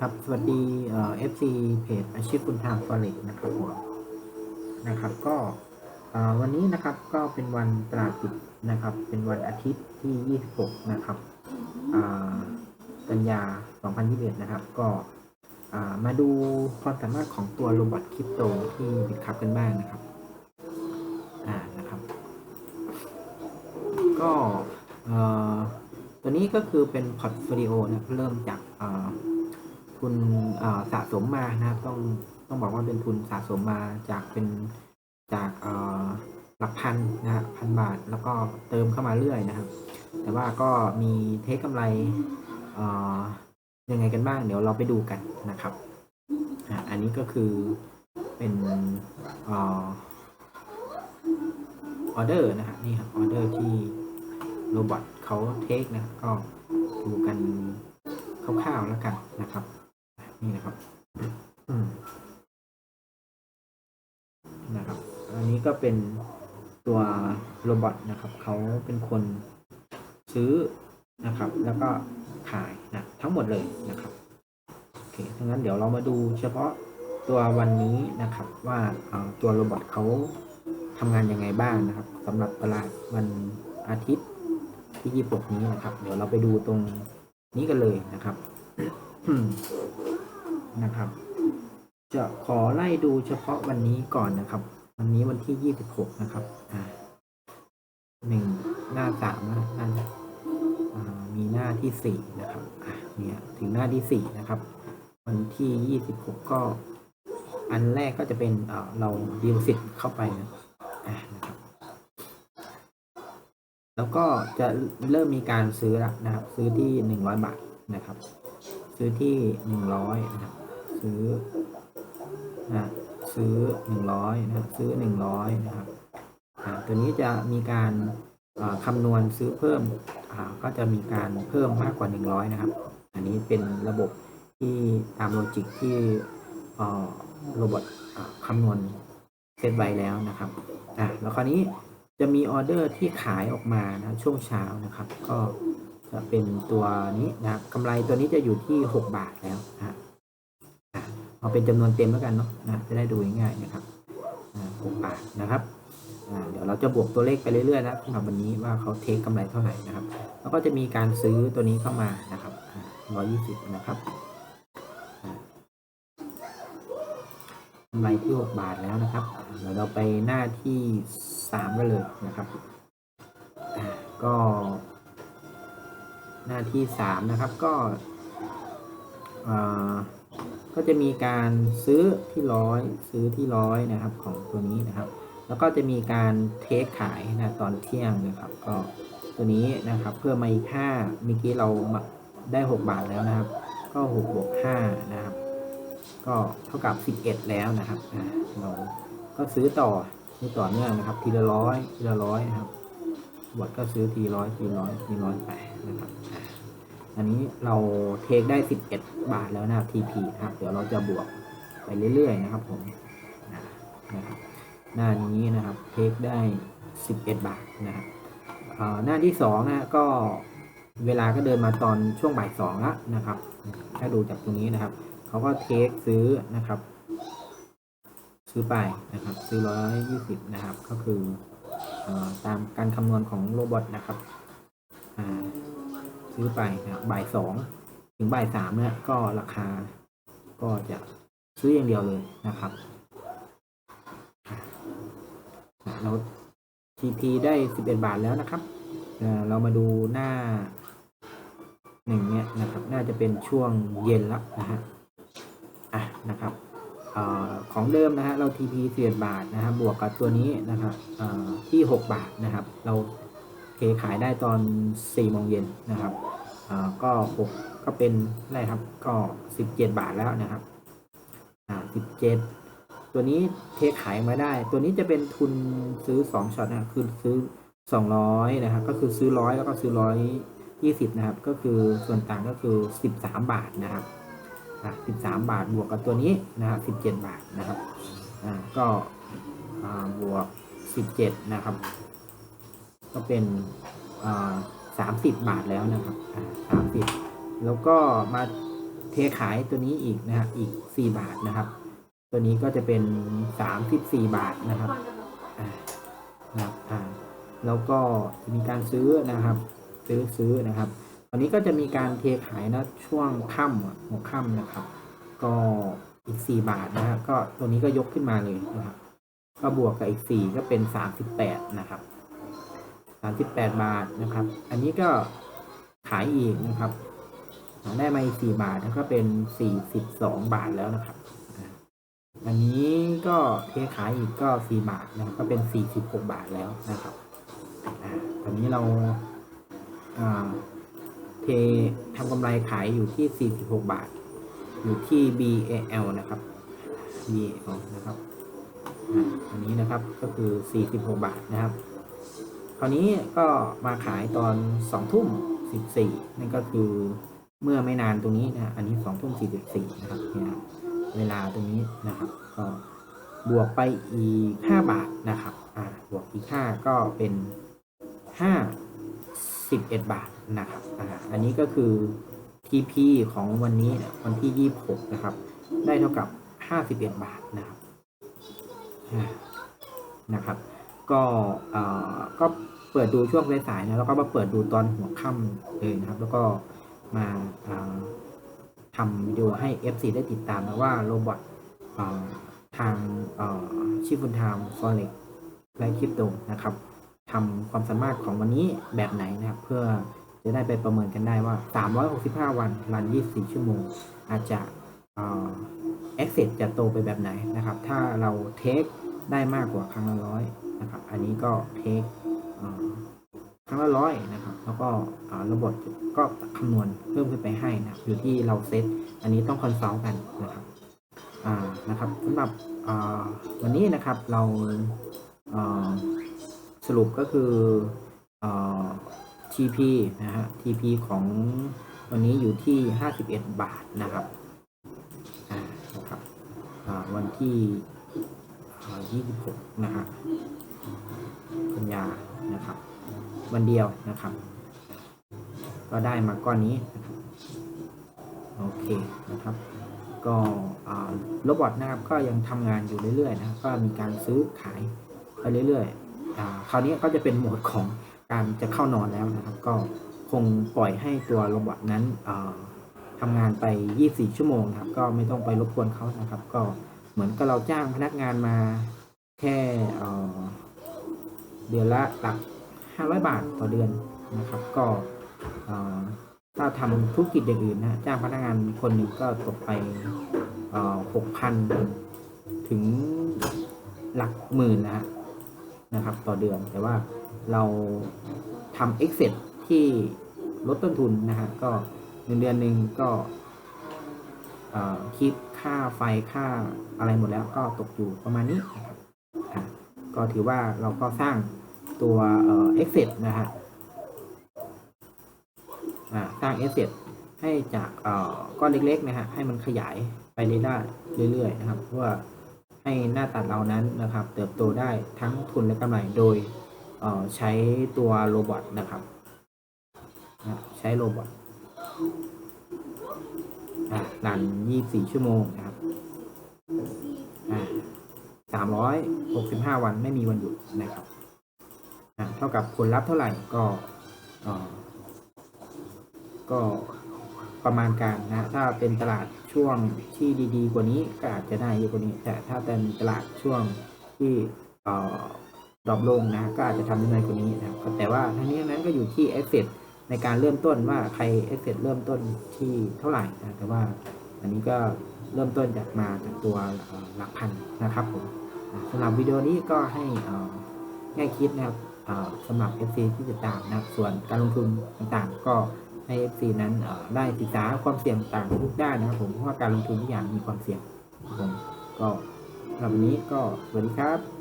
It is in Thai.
ครับ สวัสดีเอฟซีเพจอาชีพคุณทางฟอเร็กนะครับผมนะครับ ก็วันนี้นะครับก็เป็นวันตลาดปิดนะครับ เป็นวันอาทิตย์ที่ 26 นะครับอ่ากันยา 2021 นะครับ ก็มาดูความสามารถของตัวโรบอทคริปโตที่บิตคับกันบ้างนะครับอ่านะครับ ก็ตัวนี้ก็คือเป็นพอร์ตโฟลิโอนะเริ่มจากอ่อ ทุนสะสมมานะครับ ต้องต้องบอกว่าเป็นทุนสะสมมาจากเป็นจากหลักพันนะฮะพันบาทแล้วก็เติมเข้ามาเรื่อยนะครับ แต่ว่าก็มีเทคกำไรเอ่อยังไงกันบ้าง เดี๋ยวเราไปดูกันนะครับอันนี้ก็คือเป็นออเดอร์นะฮะนี่ครับออเดอร์ที่โรบอทเขาเทคนะก็ดูกันคร่าวๆแล้วกันนะครับ นี่นะครับอืมนะครับ อันนี้ก็เป็นตัวโรบอทนะครับ เขาเป็นคนซื้อนะครับ แล้วก็ขายนะทั้งหมดเลยนะครับโอเคดังนั้นเดี๋ยวเรามาดูเฉพาะตัววันนี้นะครับ ว่าตัวโรบอทเขาทำงานยังไงบ้างนะครับสำหรับตลาดวันอาทิตย์ที่ 26 นี้นะครับ เดี๋ยวเราไปดูตรงนี้กันเลยนะครับ นะครับ จะขอไล่ดูเฉพาะวันนี้ก่อนนะครับ วันนี้วันที่ยี่สิบหกนะครับอ่าหนึ่งหน้าสามนะนั่นมีหน้าที่สี่นะครับเนี่ยถึงหน้าที่สี่นะครับ วันที่ยี่สิบหกก็ อันแรกก็จะเป็นเราดีลสิทธิ์เข้าไปนะอะนะครับแล้วก็จะเริ่มมีการซื้อละนะครับ ซื้อที่หนึ่งร้อยบาทนะครับ ซื้อที่หนึ่งร้อยนะครับ ซื้อนะซื้อหนึ่งร้อยนะซื้อหนึ่งร้อยนะครับตัวนี้จะมีการคำนวณซื้อเพิ่มก็จะมีการเพิ่มมากกว่าหนึ่งร้อยนะครับ อันนี้เป็นระบบที่ตามโลจิกที่โรบอทคำนวณเซตไว้แล้วนะครับอ่าแล้วคราวนี้จะมีออเดอร์ที่ขายออกมานะช่วงเช้านะครับ ก็จะเป็นตัวนี้นะกำไรตัวนี้จะอยู่ที่ 6 บาทแล้วนะ เอาเป็นจำนวนเต็มแล้วกันเนาะนะจะได้ดูง่ายๆนะครับอ่า6บาทนะครับเดี๋ยวเราจะบวกตัวเลขไปเรื่อยๆนะสำหรับวันนี้ว่าเขาเทคกำไรเท่าไหร่นะครับ แล้วก็จะมีการซื้อตัวนี้เข้ามานะครับร้อยยี่สิบนะครับอ่ากำไรที่ 6 บาทแล้วนะครับ เดี๋ยวเราไปหน้าที่3กันเลยนะครับ ก็ หน้าที่สามนะครับก็อ่อ ก็จะมีการซื้อที่ร้อยซื้อที่ร้อยนะครับของตัวนี้นะครับ แล้วก็จะมีการเทคขายนะตอนเที่ยงนะครับ ก็ตัวนี้นะครับเพิ่มมาอีกห้าเมื่อกี้เราได้หกบาทแล้วนะครับ ก็หกบวกห้านะครับ ก็เท่ากับสิบเอ็ดแล้วนะครับเราก็ซื้อต่อซื้อต่อเนื่องนะครับ ทีละร้อยทีละร้อยนะครับบทก็ซื้อทีร้อยทีร้อยทีร้อยไปนะครับ อันนี้เราเทคได้ 11 บาทแล้วนะครับ TP นะครับ เดี๋ยวเราจะบวกไปเรื่อย ๆ นะครับผมนะครับ หน้านี้นะครับ เทคได้ 11 บาทนะครับหน้าที่2นะก็เวลาก็เดินมาตอนช่วงบ่ายสองละนะครับ ถ้าดูจากตรงนี้นะครับ เขาก็เทคซื้อนะครับ ซื้อไปนะครับ ซื้อร้อยยี่สิบนะครับ ก็คืออตามการคำนวณของโรบอทนะครับอ่า ซื้อไปนะครับบ่ายสองถึงบ่ายสามเนี่ยก็ราคาก็จะซื้ออย่างเดียวเลยนะครับอ่าเรา TP ได้11บเอ็ดบาทแล้วนะครับเรามาดูหน้าหนึ่งเนี่ยนะครับ น่าจะเป็นช่วงเย็นแล้วนะฮะอะนะครับออของเดิมนะฮะเรา TP เสียบาทนะครับบวกกับตัวนี้นะครับที่ 6 บาทนะครับ เรา เทขายได้ตอน4โมงเย็นนะครับอ่อก็ 6 ก็เป็นอะไรครับก็ 17 บาทแล้วนะครับอ่า17 ตัวนี้เทขายมาได้ ตัวนี้จะเป็นทุนซื้อ 2ช็อตนะครับคือซื้อ 200 นะครับ ก็คือซื้อร้อยแล้วก็ซื้อร้อยยี่สิบนะครับ ก็คือส่วนต่างก็คือ 13 บาทนะครับอะ13 บาทบวกกับตัวนี้นะครับ17 บาทนะครับอ่าก็อ่าบวก 17 นะครับ ก็เป็นอ่า30บบาทแล้วนะครับอ่า30แล้วก็มาเทขายตัวนี้อีกนะฮะอีก4บาทนะครับ ตัวนี้ก็จะเป็น34บสี่บาทนะครับนะครับแล้วก็จะมีการซื้อนะครับ ซื้อซื้อนะครับตอนนี้ก็จะมีการเทขายนะช่วงค่ำหัวค่ำนะครับ ก็อีก4บาทนะฮะก็ตัวนี้ก็ยกขึ้นมาเลยนะครับ ก็บวกกับอีก4ก็เป็น38นะครับ 38บาทนะครับ อันนี้ก็ขายอีกนะครับ ได้มาอีก4บาทแล้วก็เป็น42บาทแล้วนะครับ อันนี้ก็เทขายอีกก็4บาทนะครับ ก็เป็น46บาทแล้วนะครับอ่าตอนนี้เราเททำกำไรขายอยู่ที่ 46 บาท อยู่ที่ BAL นะครับ BAL นะครับ อันนี้นะครับก็คือ 46 บาทนะครับ คราวนี้ก็มาขายตอน2ทุ่ม14นั่นก็คือเมื่อไม่นานตรงนี้นะอันนี้2ทุ่ม44นะครับเนี่ยเวลาตรงนี้นะครับ ก็บวกไปอีก5บาทนะครับอ่าบวกอีก5ก็เป็น5 11บเอ็ดบาทนะครับอ่าอันนี้ก็คือ TP ของวันนี้เนี่ยวันที่26นะครับ ได้เท่ากับ51บเอ็ดบาทนะครับนะครับ ก็เอ่อก็เปิดดูช่วงสายๆนะแล้วก็มาเปิดดูตอนหัวค่ำเลยนะครับ แล้วก็มาทำวิดีโอให้ FC ได้ติดตามนะว่าโรบอทอทางชิฟุนไทม์ฟอเร็กและคริปโตนะครับทำความสามารถของวันนี้แบบไหนนะครับ เพื่อจะได้ไปประเมินกันได้ว่า 365 วันรัน 24 ชั่วโมง อาจจะเอ่อ access จะโตไปแบบไหนนะครับ ถ้าเราเทคได้มากกว่าครั้งละร้อย นะครับ อันนี้ก็เทคครั้งละร้อยนะครับ แล้วก็ระบบก็คำนวณเพิ่มขึ้นไปให้นะครับอยู่ที่เราเซต อันนี้ต้องคอนซัลท์กันนะครับอ่านะครับสำหรับวันนี้นะครับเราสรุปก็คืออ TP นะฮะ TP ของวันนี้อยู่ที่ 51 บาทนะครับนะครับวันที่อ่า26 นะฮะ กันยานะครับ วันเดียวนะครับ ก็ได้มาก้อนนี้นะครับโอเคนะครับ ก็โรบอทนะครับก็ยังทำงานอยู่เรื่อยๆนะก็มีการซื้อขายไปเรื่อยๆคราวนี้ก็จะเป็นโหมดของการจะเข้านอนแล้วนะครับ ก็คงปล่อยให้ตัวโรบอทนั้นอ่าทำงานไป 24 ชั่วโมงนะครับ ก็ไม่ต้องไปรบกวนเขานะครับ ก็เหมือนกับเราจ้างพนักงานมาแค่ เดือนละหลัก 500 บาทต่อเดือนนะครับ ก็ถ้าทำธุรกิจอย่างอื่นนะจ้างพนักงานคนหนึ่งก็ตกไปหกพันถึงหลักหมื่นนะฮะนะครับ ต่อเดือน แต่ว่าเราทำ Excel ที่ลดต้นทุนนะฮะก็เงินเดือนหนึ่งก็คิดค่าไฟค่าอะไรหมดแล้วก็ตกอยู่ประมาณนี้นะ ก็ถือว่าเราก็สร้างตัวเอ่อ Excel นะฮะสร้างเอสเซให้จากเอ่อก้อนเล็กๆนะฮะให้มันขยายไปเรื่อยๆเรื่อยๆนะครับ เพื่อให้หน้าตัดเรานั้นนะครับ เติบโตได้ทั้งทุนและกำไรโดยเอ่อใช้ตัวโรบอทนะครับใช้โรบอทอ่าน 24 ชั่วโมงนะครับอ่า 365 วันไม่มีวันหยุดนะครับเท่ากับผลลัพธ์เท่าไหร่ก็ก็ประมาณการนะถ้าเป็นตลาดช่วงที่ดี ๆ กว่านี้ก็อาจจะได้เยอะกว่านี้ แต่ถ้าเป็นตลาดช่วงที่เอ่อดรอปลงนะก็อาจจะทำได้น้อยกว่านี้นะครับแต่ว่าทั้งนี้ทั้งนั้นก็อยู่ที่เอฟเฟในการเริ่มต้นว่าใครเอฟเฟเริ่มต้นที่เท่าไหร่นะแต่ว่าอันนี้ก็เริ่มต้นจากมาจากตัวหลักพันนะครับผม สำหรับวิดีโอนี้ก็ให้เอ่อแง่คิดนะครับสำหรับ FC ที่ติดตามนะครับ ส่วนการลงทุนต่างๆ ก็ให้ FC นั้นได้ศึกษาความเสี่ยงต่างทุกด้านนะครับผมเพราะว่าการลงทุนทุกอย่างมีความเสี่ยงผมก็สำหรับวันนี้ก็สวัสดีครับ